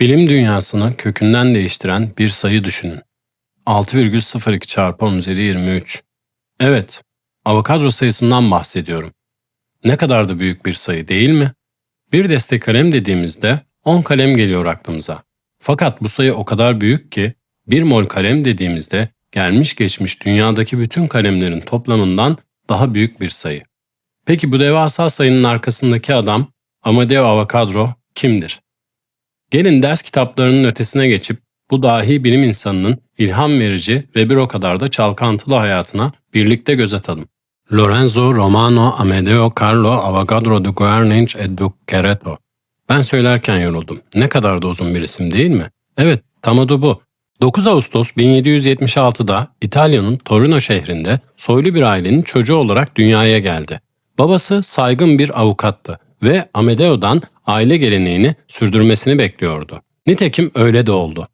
Bilim dünyasını kökünden değiştiren bir sayı düşünün. 6,02 çarpı 10 üzeri 23. Evet, Avogadro sayısından bahsediyorum. Ne kadar da büyük bir sayı değil mi? Bir deste kalem dediğimizde 10 kalem geliyor aklımıza. Fakat bu sayı o kadar büyük ki 1 mol kalem dediğimizde gelmiş geçmiş dünyadaki bütün kalemlerin toplamından daha büyük bir sayı. Peki bu devasa sayının arkasındaki adam Amadeo Avogadro kimdir? Gelin ders kitaplarının ötesine geçip bu dahi bilim insanının ilham verici ve bir o kadar da çalkantılı hayatına birlikte göz atalım. Lorenzo Romano Amedeo Carlo Avogadro de Guernica e Duccereto. Ben söylerken yoruldum. Ne kadar da uzun bir isim değil mi? Evet, tam adı bu. 9 Ağustos 1776'da İtalya'nın Torino şehrinde soylu bir ailenin çocuğu olarak dünyaya geldi. Babası saygın bir avukattı ve Amedeo'dan aile geleneğini sürdürmesini bekliyordu. Nitekim öyle de oldu.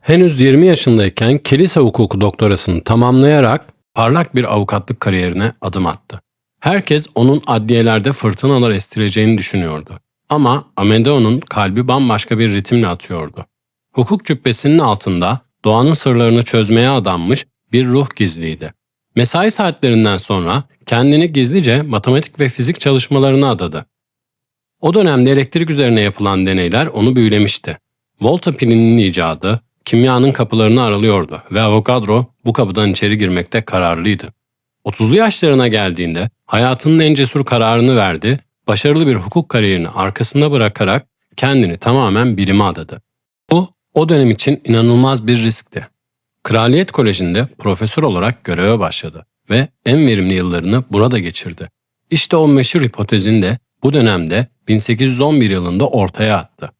Henüz 20 yaşındayken kilise hukuku doktorasını tamamlayarak parlak bir avukatlık kariyerine adım attı. Herkes onun adliyelerde fırtınalar estireceğini düşünüyordu. Ama Amedeo'nun kalbi bambaşka bir ritimle atıyordu. Hukuk cübbesinin altında doğanın sırlarını çözmeye adanmış bir ruh gizliydi. Mesai saatlerinden sonra kendini gizlice matematik ve fizik çalışmalarına adadı. O dönemde elektrik üzerine yapılan deneyler onu büyülemişti. Volta pilinin icadı kimyanın kapılarını aralıyordu ve Avogadro bu kapıdan içeri girmekte kararlıydı. 30'lu yaşlarına geldiğinde hayatının en cesur kararını verdi, başarılı bir hukuk kariyerini arkasında bırakarak kendini tamamen bilime adadı. Bu o dönem için inanılmaz bir riskti. Kraliyet Koleji'nde profesör olarak göreve başladı ve en verimli yıllarını burada geçirdi. İşte o meşhur hipotezin de bu dönemde 1811 yılında ortaya attı.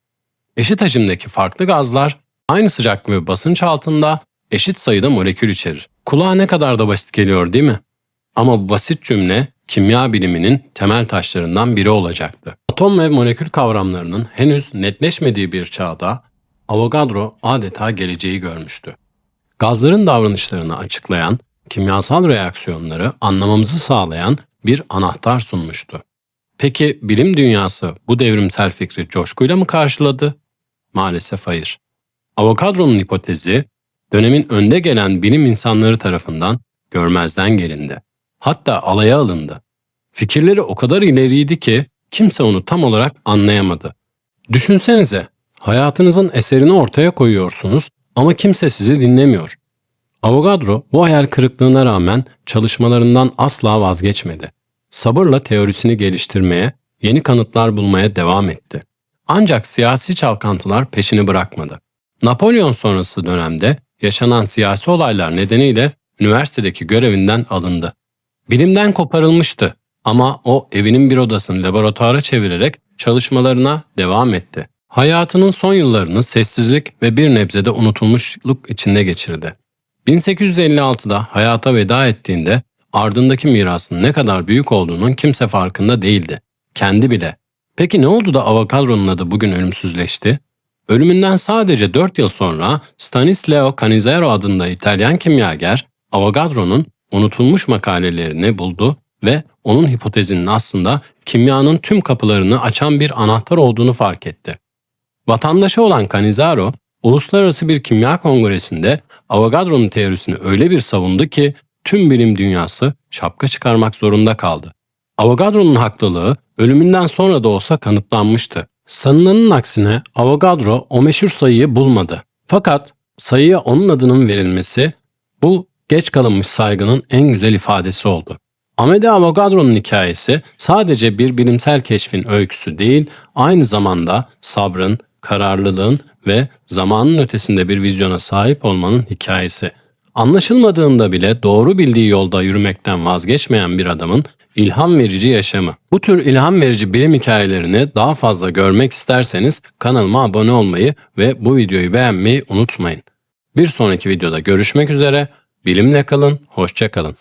Eşit hacimdeki farklı gazlar aynı sıcaklık ve basınç altında eşit sayıda molekül içerir. Kulağa ne kadar da basit geliyor değil mi? Ama bu basit cümle kimya biliminin temel taşlarından biri olacaktı. Atom ve molekül kavramlarının henüz netleşmediği bir çağda Avogadro adeta geleceği görmüştü. Gazların davranışlarını açıklayan, kimyasal reaksiyonları anlamamızı sağlayan bir anahtar sunmuştu. Peki bilim dünyası bu devrimsel fikri coşkuyla mı karşıladı? Maalesef hayır. Avogadro'nun hipotezi dönemin önde gelen bilim insanları tarafından görmezden gelindi. Hatta alaya alındı. Fikirleri o kadar ileriydi ki kimse onu tam olarak anlayamadı. Düşünsenize, hayatınızın eserini ortaya koyuyorsunuz ama kimse sizi dinlemiyor. Avogadro bu hayal kırıklığına rağmen çalışmalarından asla vazgeçmedi. Sabırla teorisini geliştirmeye, yeni kanıtlar bulmaya devam etti. Ancak siyasi çalkantılar peşini bırakmadı. Napolyon sonrası dönemde yaşanan siyasi olaylar nedeniyle üniversitedeki görevinden alındı. Bilimden koparılmıştı ama o evinin bir odasını laboratuvara çevirerek çalışmalarına devam etti. Hayatının son yıllarını sessizlik ve bir nebzede unutulmuşluk içinde geçirdi. 1856'da hayata veda ettiğinde ardındaki mirasın ne kadar büyük olduğunun kimse farkında değildi. Kendi bile. Peki ne oldu da Avogadro'nun adı bugün ölümsüzleşti? Ölümünden sadece 4 yıl sonra Stanislao Canizaro adında İtalyan kimyager Avogadro'nun unutulmuş makalelerini buldu ve onun hipotezinin aslında kimyanın tüm kapılarını açan bir anahtar olduğunu fark etti. Vatandaşı olan Canizaro, uluslararası bir kimya kongresinde Avogadro'nun teorisini öyle bir savundu ki tüm bilim dünyası şapka çıkarmak zorunda kaldı. Avogadro'nun haklılığı ölümünden sonra da olsa kanıtlanmıştı. Sanılanın aksine Avogadro o meşhur sayıyı bulmadı. Fakat sayıya onun adının verilmesi bu geç kalınmış saygının en güzel ifadesi oldu. Amede Avogadro'nun hikayesi sadece bir bilimsel keşfin öyküsü değil, aynı zamanda sabrın, kararlılığın ve zamanın ötesinde bir vizyona sahip olmanın hikayesi. Anlaşılmadığında bile doğru bildiği yolda yürümekten vazgeçmeyen bir adamın ilham verici yaşamı. Bu tür ilham verici bilim hikayelerini daha fazla görmek isterseniz kanalıma abone olmayı ve bu videoyu beğenmeyi unutmayın. Bir sonraki videoda görüşmek üzere. Bilimle kalın, hoşça kalın.